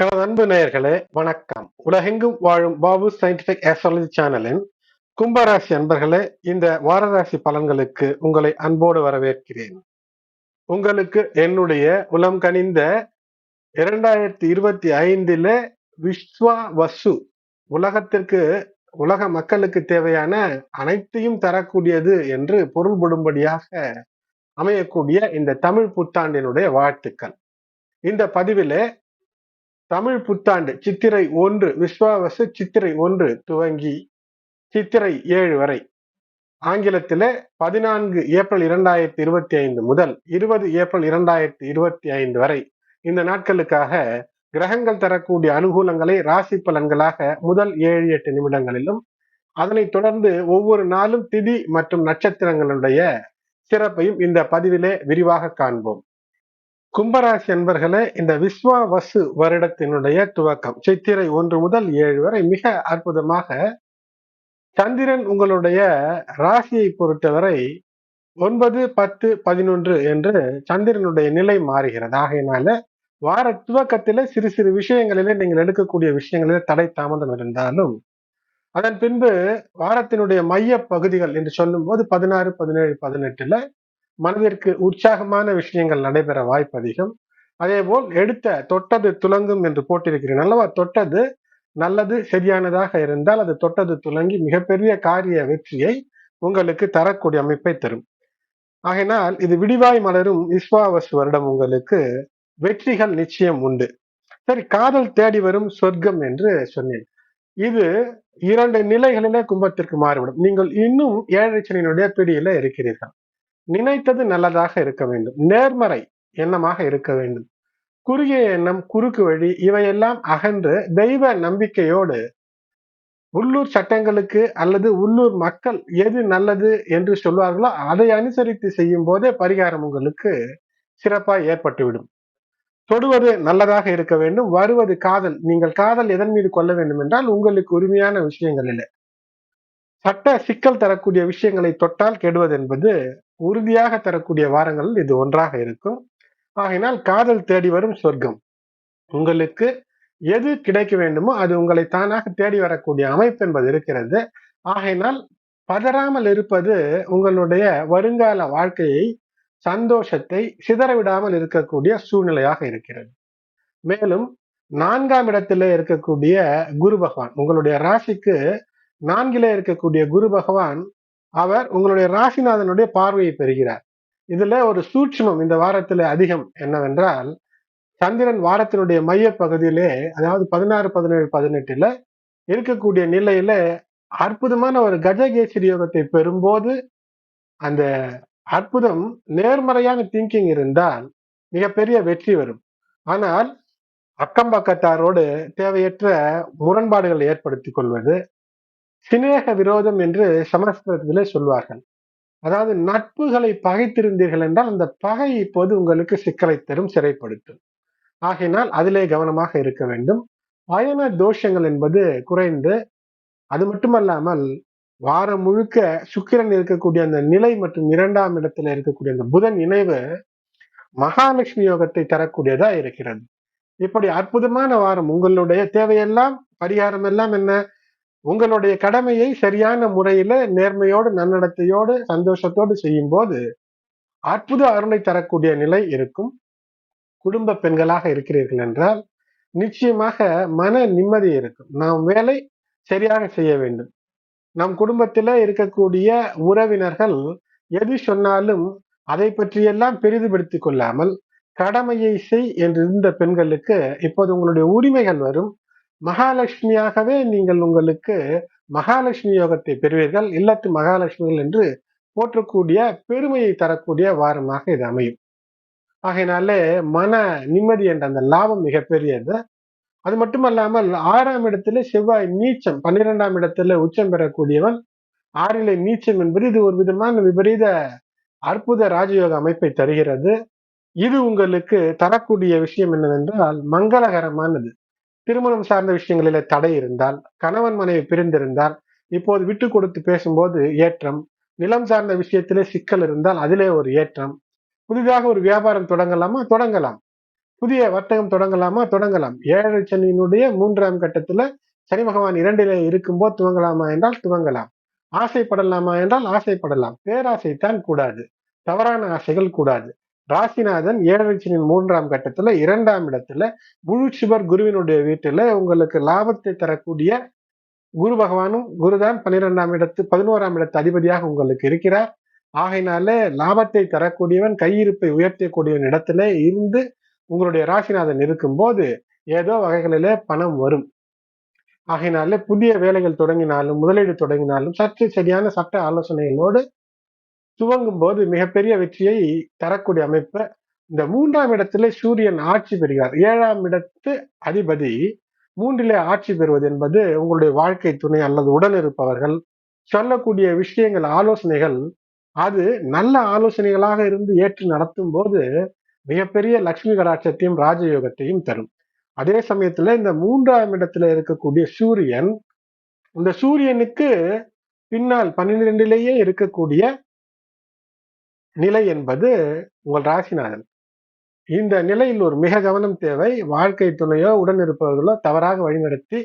எனது அன்பு நேயர்களே வணக்கம். உலகெங்கும் வாழும் பாபு சயின்டிபிக் ஆஸ்ட்ராலஜி சேனலின் கும்பராசி அன்பர்களே இந்த வாரராசி பலன்களுக்கு உங்களை அன்போடு வரவேற்கிறேன். உங்களுக்கு என்னுடைய உலம் கனிந்த இரண்டாயிரத்தி இருபத்தி ஐந்தில் விஸ்வா வசு உலகத்திற்கு உலக மக்களுக்கு தேவையான அனைத்தையும் தரக்கூடியது என்று பொருள்படும்படியாக அமையக்கூடிய இந்த தமிழ் புத்தாண்டினுடைய வாழ்த்துக்கள். இந்த பதிவிலே தமிழ் புத்தாண்டு சித்திரை ஒன்று விஸ்வாவசு சித்திரை ஒன்று துவங்கி சித்திரை ஏழு வரை. ஆங்கிலத்தில பதினான்கு ஏப்ரல் இரண்டாயிரத்தி இருபத்தி ஐந்து முதல் இருபது ஏப்ரல் இரண்டாயிரத்தி இருபத்தி ஐந்து வரை. இந்த நாட்களுக்காக கிரகங்கள் தரக்கூடிய அனுகூலங்களை ராசி பலன்களாக முதல் ஏழு எட்டு நிமிடங்களிலும் அதனைத் தொடர்ந்து ஒவ்வொரு நாளும் திதி மற்றும் நட்சத்திரங்களுடைய சிறப்பையும் இந்த பதிவிலே விரிவாக காண்போம். கும்பராசி அன்பர்களே இந்த விஸ்வா வசு வருடத்தினுடைய துவக்கம் சித்திரை ஒன்று முதல் ஏழு வரை மிக அற்புதமாக சந்திரன் உங்களுடைய ராசியை பொறுத்தவரை ஒன்பது பத்து பதினொன்று என்று சந்திரனுடைய நிலை மாறுகிறது. ஆகையினால வார துவக்கத்தில சிறு சிறு விஷயங்களிலே நீங்கள் எடுக்கக்கூடிய விஷயங்களிலே தடை தாமதம் இருந்தாலும் அதன் பின்பு வாரத்தினுடைய மைய பகுதிகள் என்று சொல்லும் போது பதினாறு பதினேழு பதினெட்டுல மனதிற்கு உற்சாகமான விஷயங்கள் நடைபெற வாய்ப்பு அதிகம் அதே போல் எடுத்த தொட்டது துலங்கும் என்று போட்டிருக்கிறேன். அல்லவா? தொட்டது நல்லது சரியானதாக இருந்தால் அது தொட்டது துலங்கி மிகப்பெரிய காரிய வெற்றியை உங்களுக்கு தரக்கூடிய அமைப்பை தரும். ஆகையினால் இது விடிவாய் மலரும் விஸ்வாவசு வருடம் உங்களுக்கு வெற்றிகள் நிச்சயம் உண்டு. சரி காதல் தேடி வரும் சொர்க்கம் என்று சொன்னேன். இது இரண்டு நிலைகளிலே கும்பத்திற்கு மாறிவிடும் நீங்கள் இன்னும் ஏழரை சனியினுடைய பிடியில இருக்கிறீர்கள். நினைத்தது நல்லதாக இருக்க வேண்டும். நேர்மறை எண்ணமாக இருக்க வேண்டும். குறுகிய எண்ணம் குறுக்கு வழி இவையெல்லாம் அகன்று தெய்வ நம்பிக்கையோடு உள்ளூர் சட்டங்களுக்கு அல்லது உள்ளூர் மக்கள் எது நல்லது என்று சொல்வார்களோ அதை அனுசரித்து செய்யும் போதே பரிகாரம் உங்களுக்கு சிறப்பாக ஏற்பட்டுவிடும். தொடுவது நல்லதாக இருக்க வேண்டும். வருவது காதல். நீங்கள் காதல் எதன் மீது கொள்ள வேண்டும் என்றால் உங்களுக்கு உரிமையான விஷயங்கள் இல்லை. சட்ட சிக்கல் தரக்கூடிய விஷயங்களை தொட்டால் கெடுவது என்பது உறுதியாக தரக்கூடிய வாரங்கள் இது ஒன்றாக இருக்கும். ஆகையினால் காதல் தேடி வரும் சொர்க்கம். உங்களுக்கு எது கிடைக்க வேண்டுமோ அது உங்களை தானாக தேடி வரக்கூடிய அமைப்பு என்பது இருக்கிறது. ஆகையினால் பதறாமல் இருப்பது உங்களுடைய வருங்கால வாழ்க்கையை சந்தோஷத்தை சிதறவிடாமல் இருக்கக்கூடிய சூழ்நிலையாக இருக்கிறது. மேலும் நான்காம் இடத்திலே இருக்கக்கூடிய குரு பகவான் உங்களுடைய ராசிக்கு நான்கிலே இருக்கக்கூடிய குரு பகவான் அவர் உங்களுடைய ராசிநாதனுடைய பார்வையை பெறுகிறார். இதுல ஒரு சூட்சமம் இந்த வாரத்துல அதிகம் என்னவென்றால் சந்திரன் வாரத்தினுடைய மைய பகுதியிலே அதாவது பதினாறு பதினேழு பதினெட்டுல இருக்கக்கூடிய நிலையில அற்புதமான ஒரு கஜகேசரி யோகத்தை பெறும்போது அந்த அற்புதம் நேர்மறையான திங்கிங் இருந்தால் மிகப்பெரிய வெற்றி வரும். ஆனால் அக்கம் பக்கத்தாரோடு தேவையற்ற முரண்பாடுகளை ஏற்படுத்திக் கொள்வது சிநேக விரோதம் என்று சமஸ்கிருதத்திலே சொல்வார்கள். அதாவது நட்புகளை பகைத்திருந்தீர்கள் என்றால் அந்த பகை இப்போது உங்களுக்கு சிக்கலை தரும் சிறைப்படுத்தும். ஆகையினால் அதிலே கவனமாக இருக்க வேண்டும். பயண தோஷங்கள் என்பது குறைந்து அது மட்டுமல்லாமல் வாரம் முழுக்க சுக்கிரன் இருக்கக்கூடிய அந்த நிலை மற்றும் இரண்டாம் இடத்துல இருக்கக்கூடிய அந்த புதன் இணைவு மகாலட்சுமி யோகத்தை தரக்கூடியதா இருக்கிறது. இப்படி அற்புதமான வாரம் உங்களுடைய தேவையெல்லாம் பரிகாரம் எல்லாம் என்ன? உங்களுடைய கடமையை சரியான முறையில நேர்மையோடு நன்னடத்தையோடு சந்தோஷத்தோடு செய்யும் போது அற்புத அருளை தரக்கூடிய நிலை இருக்கும். குடும்ப பெண்களாக இருக்கிறீர்கள் என்றால் நிச்சயமாக மன நிம்மதி இருக்கும். நாம் வேலை சரியாக செய்ய வேண்டும். நம் குடும்பத்தில் இருக்கக்கூடிய உறவினர்கள் எது சொன்னாலும் அதை பற்றியெல்லாம் பெரிதுபடுத்திக் கொள்ளாமல் கடமையை செய் என்று இருந்த பெண்களுக்கு இப்போது உங்களுடைய உரிமைகள் வரும். மகாலட்சுமியாகவே நீங்கள் உங்களுக்கு மகாலட்சுமி யோகத்தை பெறுவீர்கள். இல்லத்து மகாலட்சுமிகள் என்று போற்றக்கூடிய பெருமையை தரக்கூடிய வாரமாக இது அமையும். ஆகையினாலே மன நிம்மதி என்ற அந்த லாபம் மிகப்பெரியது அது மட்டுமல்லாமல் ஆறாம் இடத்துல செவ்வாய் நீச்சம் பன்னிரெண்டாம் இடத்துல உச்சம் பெறக்கூடியவன் ஆறிலே நீச்சம் என்பது இது ஒரு விதமான விபரீத அற்புத ராஜயோக அமைப்பை தருகிறது. இது உங்களுக்கு தரக்கூடிய விஷயம் என்னவென்றால் மங்களகரமானது. திருமணம் சார்ந்த விஷயங்களில தடை இருந்தால் கணவன் மனைவி பிரிந்திருந்தால் இப்போது விட்டு கொடுத்து பேசும்போது ஏற்றம் நிலம் சார்ந்த விஷயத்திலே சிக்கல் இருந்தால் அதிலே ஒரு ஏற்றம். புதிதாக ஒரு வியாபாரம் தொடங்கலாமா? தொடங்கலாம். புதிய வர்த்தகம் தொடங்கலாமா? தொடங்கலாம். ஏழரை சனியினுடைய மூன்றாம் கட்டத்துல சனி பகவான் இரண்டிலே இருக்கும்போது துவங்கலாமா என்றால் துவங்கலாம். ஆசைப்படலாமா என்றால் ஆசைப்படலாம். பேராசை தான் கூடாது. தவறான ஆசைகள் கூடாது. ராசிநாதன் ஏழரைச்சனின் மூன்றாம் கட்டத்துல இரண்டாம் இடத்துல முழு சிவர் குருவினுடைய வீட்டுல உங்களுக்கு லாபத்தை தரக்கூடிய குரு பகவானும் குருதான் பன்னிரெண்டாம் இடத்து பதினோராம் இடத்து அதிபதியாக உங்களுக்கு இருக்கிறார். ஆகையினால லாபத்தை தரக்கூடியவன் கையிருப்பை உயர்த்தக்கூடியவன் இடத்துல இருந்து உங்களுடைய ராசிநாதன் இருக்கும்போது ஏதோ வகைகளிலே பணம் வரும். ஆகையினால புதிய வேலைகள் தொடங்கினாலும் முதலீடு தொடங்கினாலும் சற்று சரியான சட்ட ஆலோசனைகளோடு துவங்கும் போது மிகப்பெரிய வெற்றியை தரக்கூடிய அமைப்பு இந்த மூன்றாம் இடத்துல சூரியன் ஆட்சி பெறுகிறார். ஏழாம் இடத்து அதிபதி மூன்றிலே ஆட்சி பெறுவது என்பது உங்களுடைய வாழ்க்கை துணை அல்லது உடன் இருப்பவர்கள் சொல்லக்கூடிய விஷயங்கள் ஆலோசனைகள் அது நல்ல ஆலோசனைகளாக இருந்து ஏற்று நடத்தும் போது மிகப்பெரிய லட்சுமி கடாட்சத்தையும் ராஜயோகத்தையும் தரும். அதே சமயத்துல இந்த மூன்றாம் இடத்துல இருக்கக்கூடிய சூரியன் இந்த சூரியனுக்கு பின்னால் பன்னிரெண்டிலேயே இருக்கக்கூடிய நிலை என்பது உங்கள் ராசிநாதன் இந்த நிலையில் ஒரு மிக கவனம் தேவை. வாழ்க்கை துணையோ உடன் இருப்பவர்களோ தவறாக வழிநடத்தி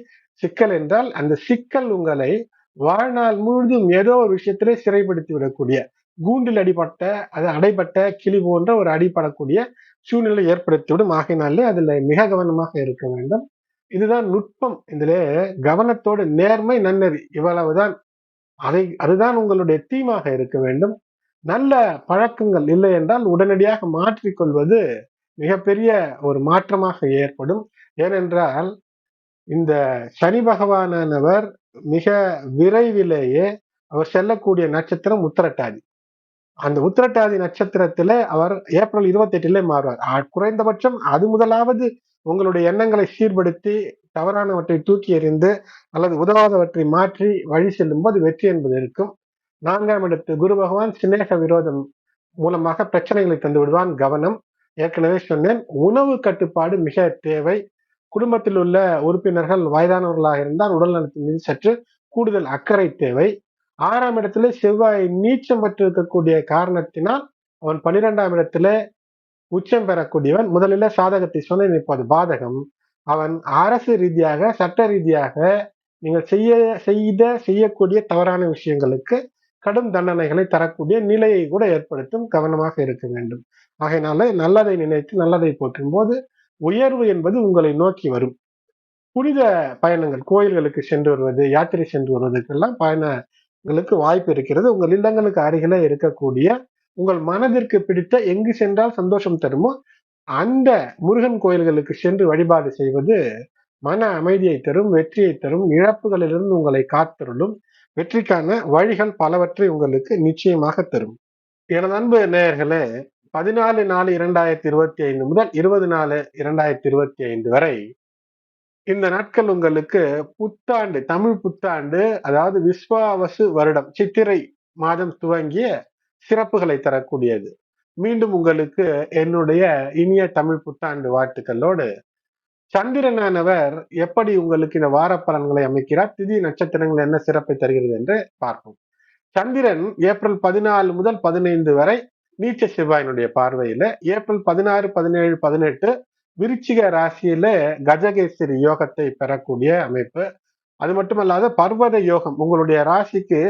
சிக்கல் என்றால் அந்த சிக்கல் உங்களை வாழ்நாள் முழுதும் ஏதோ ஒரு விஷயத்திலே சிறைப்படுத்தி விடக்கூடிய கூண்டில் அடிபட்ட அது அடைபட்ட கிளி போன்ற ஒரு அடிபடக்கூடிய சூழ்நிலை ஏற்படுத்திவிடும். ஆகையினாலே அதுல மிக கவனமாக இருக்க வேண்டும். இதுதான் நுட்பம். இதிலே கவனத்தோடு நேர்மை நன்னறி இவ்வளவுதான். அதை அதுதான் உங்களுடைய தீமாக இருக்க வேண்டும். நல்ல பழக்கங்கள் இல்லை என்றால் உடனடியாக மாற்றிக்கொள்வது மிகப்பெரிய ஒரு மாற்றமாக ஏற்படும். ஏனென்றால் இந்த சனி பகவானவர் மிக விரைவிலேயே அவர் செல்லக்கூடிய நட்சத்திரம் உத்தரட்டாதி. அந்த உத்திரட்டாதி நட்சத்திரத்திலே அவர் ஏப்ரல் இருபத்தி எட்டுல மாறுவார் குறைந்தபட்சம் அது முதலாவது உங்களுடைய எண்ணங்களை சீர்படுத்தி தவறானவற்றை தூக்கி எறிந்து அல்லது உதவாதவற்றை மாற்றி வழி செல்லும்போது வெற்றி என்பது இருக்கும். நான்காம் இடத்து குரு பகவான் சிநேக விரோதம் மூலமாக பிரச்சனைகளை தந்து விடுவான். கவனம். ஏற்கனவே சொன்னேன் உணவு கட்டுப்பாடு மிக தேவை. குடும்பத்தில் உள்ள உறுப்பினர்கள் வயதானவர்களாக இருந்தால் உடல் நலத்தின் மீது சற்று கூடுதல் அக்கறை தேவை. ஆறாம் இடத்துல செவ்வாய் நீச்சம் பெற்றிருக்கக்கூடிய காரணத்தினால் அவன் பனிரெண்டாம் இடத்துல உச்சம் பெறக்கூடியவன். முதலில் சாதகத்தை சொன்னேன் இப்போது பாதகம். அவன் அரசு ரீதியாக சட்ட ரீதியாக நீங்கள் செய்ய செய்த செய்யக்கூடிய தவறான விஷயங்களுக்கு கடும் தண்டனைகளை தரக்கூடிய நிலையை கூட ஏற்படுத்தும் கவனமாக இருக்க வேண்டும். ஆகையினால நல்லதை நினைத்து நல்லதை போற்றும் போது உயர்வு என்பது உங்களை நோக்கி வரும். புனித பயணங்கள் கோயில்களுக்கு சென்று வருவது யாத்திரை சென்று வருவதற்கெல்லாம் பயணங்களுக்கு வாய்ப்பு இருக்கிறது. உங்கள் இல்லங்களுக்கு அருகில இருக்கக்கூடிய உங்கள் மனதிற்கு பிடித்த எங்கு சென்றால் சந்தோஷம் தருமோ அந்த முருகன் கோயில்களுக்கு சென்று வழிபாடு செய்வது மன அமைதியை தரும் வெற்றியை தரும் இழப்புகளிலிருந்து உங்களை காத்தருளும் வெற்றிக்கான வழிகள் பலவற்றை உங்களுக்கு நிச்சயமாக தரும். எனது அன்பு நேயர்களே பதினாலு நாலு இரண்டாயிரத்தி இருபத்தி ஐந்து முதல் இருபது நாலு இரண்டாயிரத்தி இருபத்தி ஐந்து வரை இந்த நாட்கள் உங்களுக்கு புத்தாண்டு தமிழ் புத்தாண்டு அதாவது விஸ்வாவசு வருடம் சித்திரை மாதம் துவங்கிய சிறப்புகளை தரக்கூடியது. மீண்டும் உங்களுக்கு என்னுடைய இனிய தமிழ் புத்தாண்டு வாழ்த்துக்களோடு சந்திரனானவர் எப்படி உங்களுக்கு இந்த வார பலன்களை அமைக்கிறார்? திதி நட்சத்திரங்கள் என்ன சிறப்பை தருகிறது என்று பார்ப்போம். சந்திரன் ஏப்ரல் பதினாலு முதல் பதினைந்து வரை நீச்ச செவ்வாயினுடைய பார்வையில ஏப்ரல் பதினாறு பதினேழு பதினெட்டு விருச்சிக ராசியில கஜகேசரி யோகத்தை பெறக்கூடிய அமைப்பு. அது மட்டுமல்லாத பர்வத யோகம் உங்களுடைய ராசிக்கு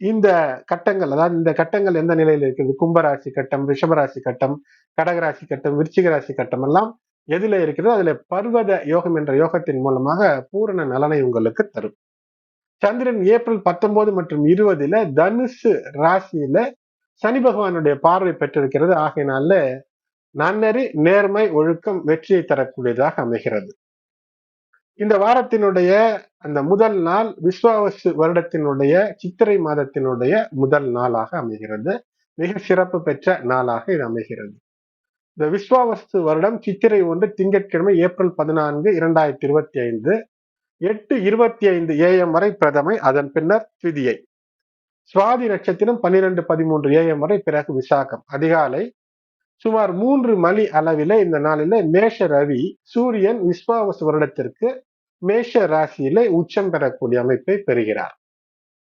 இந்த கட்டங்கள் அதாவது இந்த கட்டங்கள் எந்த நிலையில இருக்குது? கும்பராசி கட்டம் ரிஷபராசி கட்டம் கடகராசி கட்டம் விருச்சிக ராசி கட்டம் எல்லாம் எதுல இருக்கிறதோ அதுல பர்வத யோகம் என்ற யோகத்தின் மூலமாக பூரண நலனை உங்களுக்கு தரும். சந்திரன் ஏப்ரல் பத்தொன்பது மற்றும் இருபதுல தனுசு ராசியில சனி பகவானுடைய பார்வை பெற்றிருக்கிறது. ஆகையினால நன்னறி நேர்மை ஒழுக்கம் வெற்றியை தரக்கூடியதாக அமைகிறது. இந்த வாரத்தினுடைய அந்த முதல் நாள் விஸ்வாவசு வருடத்தினுடைய சித்திரை மாதத்தினுடைய முதல் நாளாக அமைகிறது. மிக சிறப்பு பெற்ற நாளாக இது அமைகிறது. இந்த விஸ்வாவஸ்து வருடம் சித்திரை ஒன்று திங்கட்கிழமை ஏப்ரல் பதினான்கு இரண்டாயிரத்தி இருபத்தி ஐந்து. எட்டு இருபத்தி ஐந்து ஏஎம் வரை பிரதமை அதன் பின்னர் திதியை. சுவாதி நட்சத்திரம் பன்னிரெண்டு பதிமூன்று ஏஎம் வரை பிறகு விசாகம். அதிகாலை சுமார் மூன்று மணி அளவில இந்த நாளில மேஷ ரவி சூரியன் விஸ்வாவச வருடத்திற்கு மேஷ ராசியில உச்சம் பெறக்கூடிய அமைப்பை பெறுகிறார்.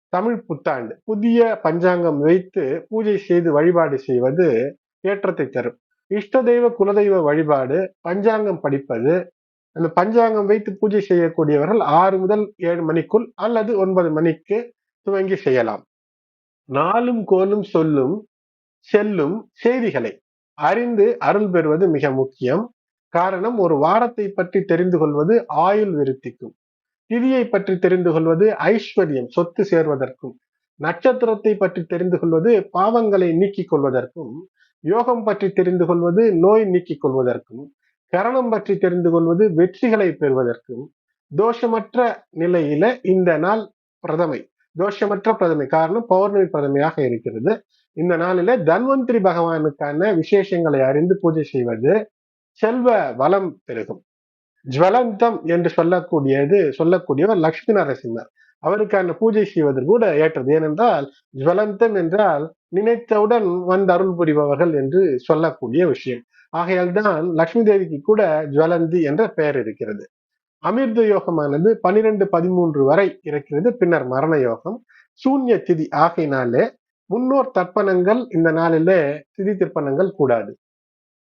தமிழ் புத்தாண்டு. புதிய பஞ்சாங்கம் வைத்து பூஜை செய்து வழிபாடு செய்வது ஏற்றத்தை தரும். இஷ்ட தெய்வ குலதெய்வ வழிபாடு பஞ்சாங்கம் படிப்பது அந்த பஞ்சாங்கம் வைத்து பூஜை செய்யக்கூடியவர்கள் ஆறு முதல் ஏழு மணிக்குள் அல்லது ஒன்பது மணிக்கு துவங்கி செய்யலாம். நாளும் கோலும் சொல்லும் செல்லும் செய்திகளை அறிந்து அருள் பெறுவது மிக முக்கியம். காரணம் ஒரு வாரத்தை பற்றி தெரிந்து கொள்வது ஆயுள் விருத்திக்கும். திதியை பற்றி தெரிந்து கொள்வது ஐஸ்வர்யம் சொத்து சேர்வதற்கும். நட்சத்திரத்தை பற்றி தெரிந்து கொள்வது பாவங்களை நீக்கிக் கொள்வதற்கும். யோகம் பற்றி தெரிந்து கொள்வது நோய் நீக்கிக் கொள்வதற்கும் கரணம் பற்றி தெரிந்து கொள்வது வெற்றிகளை பெறுவதற்கும் தோஷமற்ற நிலையில இந்த நாள் பிரதமை தோஷமற்ற பிரதமை காரணம் பௌர்ணமி பிரதமையாக இருக்கிறது. இந்த நாளில தன்வந்திரி பகவானுக்கான விசேஷங்களை அறிந்து பூஜை செய்வது செல்வ வளம் பெருகும். ஜுவலந்தம் என்று சொல்லக்கூடியது சொல்லக்கூடியவர் லட்சுமி நரசிம்மர். அவருக்கான பூஜை செய்வது கூட ஏற்றது. ஏனென்றால் ஜுவலந்தம் என்றால் நினைத்தவுடன் வந்து அருள் புரிபவர்கள் என்று சொல்லக்கூடிய விஷயம். ஆகையால் தான் லக்ஷ்மி தேவிக்கு கூட ஜுவலந்தி என்ற பெயர் இருக்கிறது. அமிர்த யோகமானது பனிரெண்டு பதிமூன்று வரை இருக்கிறது. பின்னர் மரண யோகம். சூன்ய திதி ஆகையினாலே முன்னோர் தர்ப்பணங்கள் இந்த நாளிலே திதி திருப்பணங்கள் கூடாது.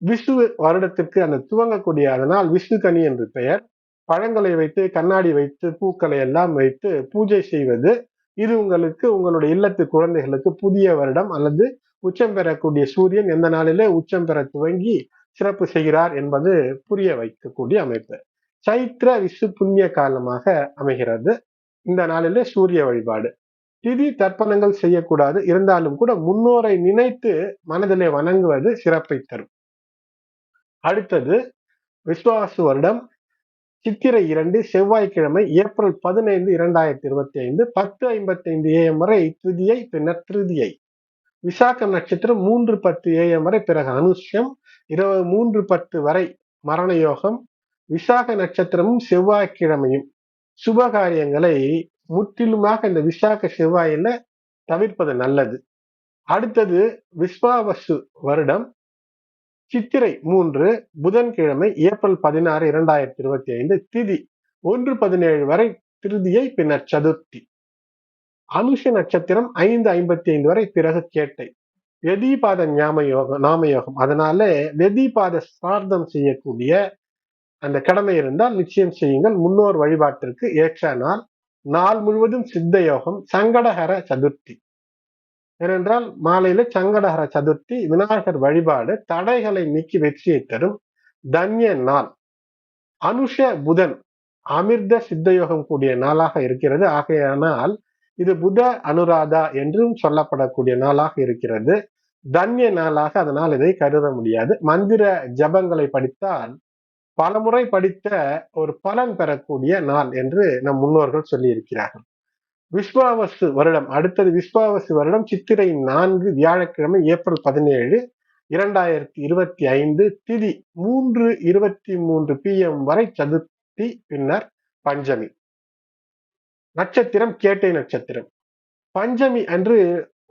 விஷ்ணு வருடத்திற்கு அந்த துவங்கக்கூடிய அதனால் விஷ்ணு கனி என்று பெயர். பழங்களை வைத்து கண்ணாடி வைத்து பூக்களை எல்லாம் வைத்து பூஜை செய்வது இது உங்களுக்கு உங்களுடைய இல்லத்து குழந்தைகளுக்கு புதிய வருடம் அல்லது உச்சம் பெறக்கூடிய சூரியன் எந்த நாளிலே உச்சம் பெற துவங்கி சிறப்பு செய்கிறார் என்பது புரிய வைக்கக்கூடிய அமைப்பு. சைத்திர விசு புண்ணிய காலமாக அமைகிறது. இந்த நாளிலே சூரிய வழிபாடு. திதி தர்ப்பணங்கள் செய்யக்கூடாது. இருந்தாலும் கூட முன்னோரை நினைத்து மனதிலே வணங்குவது சிறப்பை தரும். அடுத்தது விஸ்வாசு வருடம். சித்திரை இரண்டு செவ்வாய்க்கிழமை ஏப்ரல் பதினைந்து இரண்டாயிரத்தி இருபத்தி ஐந்து பத்து ஐம்பத்தி ஐந்து ஏஎம் வரை திருதியை பின்னர் திருதியை விசாகம் நட்சத்திரம் மூன்று பத்து ஏஎம் வரை பிறகு அனுஷ்யம் இருபது மூன்று பத்து வரை மரண யோகம் விசாக நட்சத்திரமும் செவ்வாய்க்கிழமையும். சுப காரியங்களை முற்றிலுமாக இந்த விசாக செவ்வாயில தவிர்ப்பது நல்லது. அடுத்தது விஸ்வாவசு வருடம். சித்திரை மூன்று புதன்கிழமை ஏப்ரல் பதினாறு இரண்டாயிரத்தி இருபத்தி ஐந்து திதி ஒன்று பதினேழு வரை திருதியை பின்னர் சதுர்த்தி. அனுஷ நட்சத்திரம் ஐந்து ஐம்பத்தி ஐந்து வரை பிறகு கேட்டை. வெதிபாத ஞாம யோகம் நாமயோகம் அதனால வெதிபாத சார்த்தம் செய்யக்கூடிய அந்த கடமை இருந்தால் நிச்சயம் செய்யுங்கள். முன்னோர் வழிபாட்டிற்கு ஏற்ற நாள். நாள் முழுவதும் சித்த யோகம் சங்கடகர சதுர்த்தி. ஏனென்றால் மாலையில சங்கடஹர சதுர்த்தி விநாயகர் வழிபாடு தடைகளை நீக்கி வெற்றியை தரும் தன்ய நாள். அனுஷ புதன் அமிர்த சித்தயோகம் கூடிய நாளாக இருக்கிறது. ஆகையானால் இது புத அனுராதா என்றும் சொல்லப்படக்கூடிய நாளாக இருக்கிறது. தன்ய நாளாக அதனால் இதை கருத முடியாது. மந்திர ஜபங்களை படித்தால் பலமுறை படித்த ஒரு பலன் பெறக்கூடிய நாள் என்று நம் முன்னோர்கள் சொல்லியிருக்கிறார்கள். விஸ்வாவசு வருடம் அடுத்தது விஸ்வாவசு வருடம் சித்திரை நான்கு வியாழக்கிழமை ஏப்ரல் பதினேழு இரண்டாயிரத்தி இருபத்தி ஐந்து திதி மூன்று இருபத்தி மூன்று பி எம் வரை சதுர்த்தி பின்னர் பஞ்சமி. நட்சத்திரம் கேட்டை நட்சத்திரம். பஞ்சமி அன்று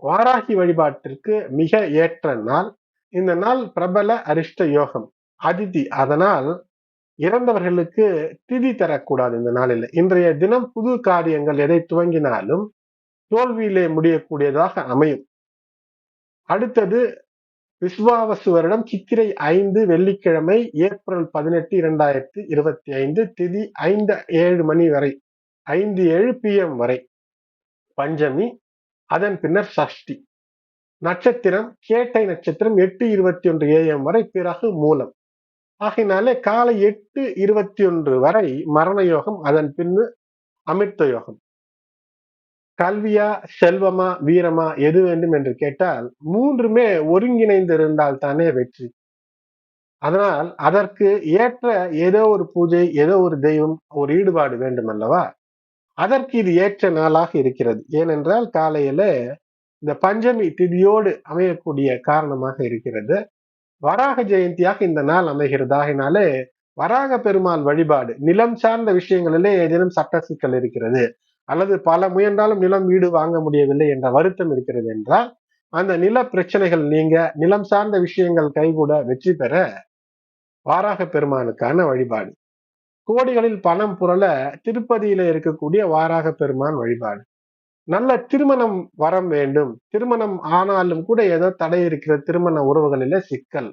வாராகி வழிபாட்டிற்கு மிக ஏற்ற நாள். இந்த நாள் பிரபல அரிஷ்ட யோகம் அதிதி. அதனால் இறந்தவர்களுக்கு திதி தரக்கூடாது இந்த நாளில். இன்றைய தினம் புது காரியங்கள் எதை துவங்கினாலும் தோல்வியிலே முடியக்கூடியதாக அமையும். அடுத்தது விஸ்வாவசு வருடம் சித்திரை ஐந்து வெள்ளிக்கிழமை ஏப்ரல் பதினெட்டு இரண்டாயிரத்தி இருபத்தி ஐந்து திதி ஐந்து ஏழு மணி வரை ஐந்து ஏழு பி எம் வரை. பஞ்சமி அதன் பின்னர் சஷ்டி. நட்சத்திரம் கேட்டை நட்சத்திரம் எட்டு இருபத்தி ஒன்று ஏஎம் வரை பிறகு மூலம். ஆகையினாலே காலை எட்டு இருபத்தி ஒன்று வரை மரண யோகம் அதன் பின்னு அமிர்த யோகம். கல்வியா செல்வமா வீரமா எது வேண்டும் என்று கேட்டால் மூன்றுமே ஒருங்கிணைந்து இருந்தால் தானே வெற்றி. அதனால் அதற்கு ஏற்ற ஏதோ ஒரு பூஜை ஏதோ ஒரு தெய்வம் ஒரு ஈடுபாடு வேண்டும் அல்லவா அதற்கு இது ஏற்ற நாளாக இருக்கிறது. ஏனென்றால் காலையில இந்த பஞ்சமி திதியோடு அமையக்கூடிய காரணமாக இருக்கிறது. வராக ஜெயந்தியாக இந்த நாள் அமைகிறது? ஆகினாலே வராக பெருமாள் வழிபாடு நிலம் சார்ந்த விஷயங்களிலே ஏதேனும் சட்ட சிக்கல் இருக்கிறது அல்லது பல முயன்றாலும் நிலம் வீடு வாங்க முடியவில்லை என்ற வருத்தம் இருக்கிறது என்றால் அந்த நில பிரச்சனைகள் நீங்க நிலம் சார்ந்த விஷயங்கள் கைகூட வெற்றி பெற வாராக பெருமானுக்கான வழிபாடு. கோடிகளில் பணம் புரள திருப்பதியில இருக்கக்கூடிய வாராக பெருமான் வழிபாடு. நல்ல திருமணம் வரம் வேண்டும். திருமணம் ஆனாலும் கூட ஏதோ தடை இருக்கிற திருமண உறவுகளில சிக்கல்.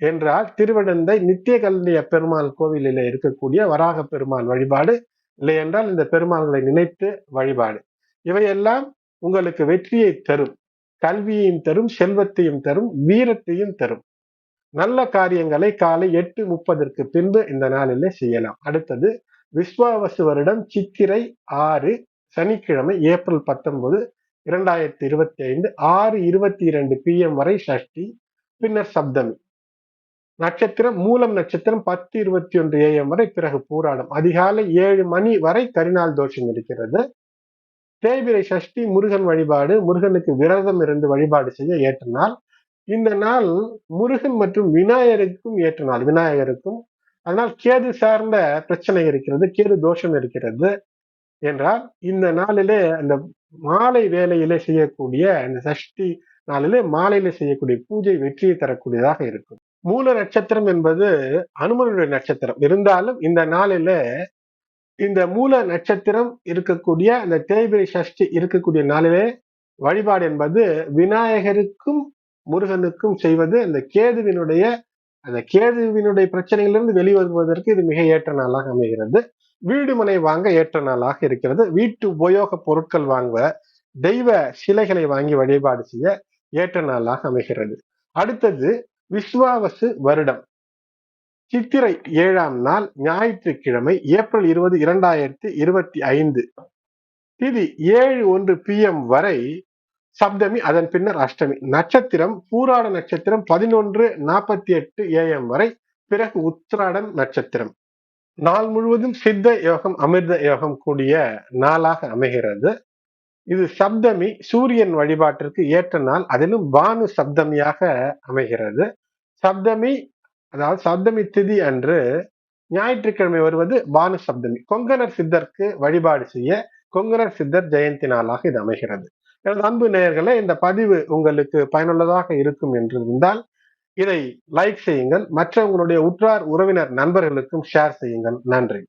என்றால் திருவிடந்தை நித்திய கல்லிய பெருமாள் கோவிலில் இருக்கக்கூடிய வராக பெருமாள் வழிபாடு. இல்லை என்றால் இந்த பெருமாள்களை நினைத்து வழிபாடு. இவையெல்லாம் உங்களுக்கு வெற்றியை தரும். கல்வியையும் தரும் செல்வத்தையும் தரும் வீரத்தையும் தரும். நல்ல காரியங்களை காலை எட்டு முப்பதற்கு பின்பு இந்த நாளிலே செய்யலாம். அடுத்தது விஸ்வாவசு வருடம் சித்திரை ஆறு சனிக்கிழமை ஏப்ரல் பத்தொன்பது இரண்டாயிரத்தி இருபத்தி ஐந்து ஆறு இருபத்தி இரண்டு பிஎம் வரை சஷ்டி பின்னர் சப்தமி. நட்சத்திரம் மூலம் நட்சத்திரம் பத்து இருபத்தி ஒன்று ஏஎம் வரை பிறகு பூராடம். அதிகாலை ஏழு மணி வரை கரிநாள் தோஷம் இருக்கிறது. தேய்பிரை சஷ்டி முருகன் வழிபாடு முருகனுக்கு விரதம் இருந்து வழிபாடு செய்ய ஏற்ற நாள் இந்த நாள் முருகன் மற்றும் விநாயகருக்கும் ஏற்ற நாள் விநாயகருக்கும் அதனால் கேது சார்ந்த பிரச்சனை இருக்கிறது கேது தோஷம் இருக்கிறது. என்றால் இந்த நாளிலே அந்த மாலை வேலையிலே செய்யக்கூடிய அந்த சஷ்டி நாளிலே மாலையில செய்யக்கூடிய பூஜை வெற்றியை தரக்கூடியதாக இருக்கும். மூல நட்சத்திரம் என்பது அனுமனுடைய நட்சத்திரம். இருந்தாலும் இந்த நாளில இந்த மூல நட்சத்திரம் இருக்கக்கூடிய அந்த தேய்பிரை சஷ்டி இருக்கக்கூடிய நாளிலே வழிபாடு என்பது விநாயகருக்கும் முருகனுக்கும் செய்வது அந்த கேதுவினுடைய அந்த கேதுவினுடைய பிரச்சனையிலிருந்து வெளிவருவதற்கு இது மிக ஏற்ற நாளாக அமைகிறது. வீடு மனை வாங்க ஏற்ற நாளாக இருக்கிறது. வீட்டு உபயோக பொருட்கள் வாங்க தெய்வ சிலைகளை வாங்கி வழிபாடு செய்ய ஏற்ற நாளாக அமைகிறது. அடுத்தது விஸ்வாவசு வருடம். சித்திரை ஏழாம் நாள் ஞாயிற்றுக்கிழமை ஏப்ரல் இருபது இரண்டாயிரத்தி இருபத்தி ஐந்து. திதி ஏழு ஒன்று பி எம் வரை சப்தமி அதன் பின்னர் அஷ்டமி. நட்சத்திரம் பூராட நட்சத்திரம் பதினொன்று நாற்பத்தி எட்டு ஏஎம் வரை பிறகு உத்திராடன் நட்சத்திரம். நாள் முழுவதும் சித்த யோகம் அமிர்த யோகம் கூடிய நாளாக அமைகிறது. இது சப்தமி சூரியன் வழிபாட்டிற்கு ஏற்ற நாள். அதிலும் பானு சப்தமியாக அமைகிறது. சப்தமி அதாவது சப்தமி திதி அன்று ஞாயிற்றுக்கிழமை வருவது பானு சப்தமி. கொங்கணர் சித்தருக்கு வழிபாடு செய்ய கொங்கணர் சித்தர் ஜெயந்தி நாளாக இது அமைகிறது. எனது அன்பு நேயர்களே இந்த பதிவு உங்களுக்கு பயனுள்ளதாக இருக்கும் என்று இருந்தால் இதை லைக் செய்யுங்கள். மற்றவங்களுடைய உற்றார் உறவினர் நண்பர்களுக்கும் ஷேர் செய்யுங்கள். நன்றி.